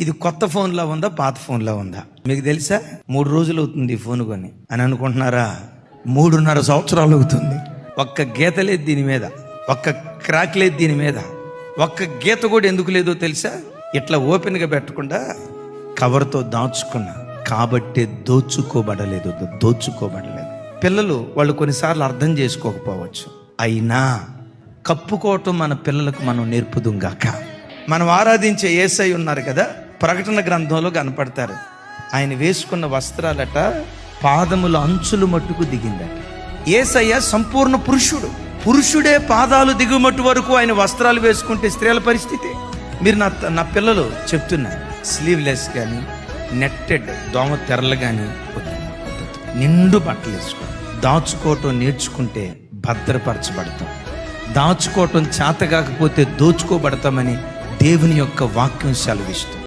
ఇది కొత్త ఫోన్లా ఉందా పాత ఫోన్లా ఉందా? మీకు తెలుసా? మూడు రోజులు అవుతుంది ఈ ఫోన్ కొని. అని అనుకుంటున్నారా? మూడున్నర సంవత్సరాలు అవుతుంది. ఒక్క గీత లేదు దీని మీద. ఒక్క క్రాక్ లేదు దీని మీద. ఒక్క గీత కూడా ఎందుకు లేదో తెలుసా? ఇట్లా ఓపెన్గా పెట్టకుండా కవర్తో దాచుకున్నా. కాబట్టి దోచుకోబడలేదు. దోచుకోబడలేదు. పిల్లలు వాళ్ళు కొన్నిసార్లు అర్థం చేసుకోకపోవచ్చు. అయినా కప్పుకోవటం మన పిల్లలకు మనం నేర్పుదుంగాక మనం ఆరాధించే ఏసై ఉన్నారు కదా? ప్రకటన గ్రంథంలో కనపడతారు. ఆయన వేసుకున్న వస్త్రాలట పాదముల అంచులు మట్టుకు దిగిందట. ఏసయ్య సంపూర్ణ పురుషుడు. పురుషుడే పాదాలు దిగుమట్టు వరకు ఆయన వస్త్రాలు వేసుకుంటే స్త్రీల పరిస్థితి. మీరు నా నా పిల్లలు చెప్తున్నారు. స్లీవ్లెస్ కానీ నెట్టెడ్ దోమ తెరలు కానీ నిండు బట్టలు వేసుకో. దాచుకోవటం నేర్చుకుంటే భద్రపరచబడతాం. దాచుకోవటం చేత కాకపోతే దోచుకోబడతామని దేవుని యొక్క వాక్యం సెలవిస్తుంది.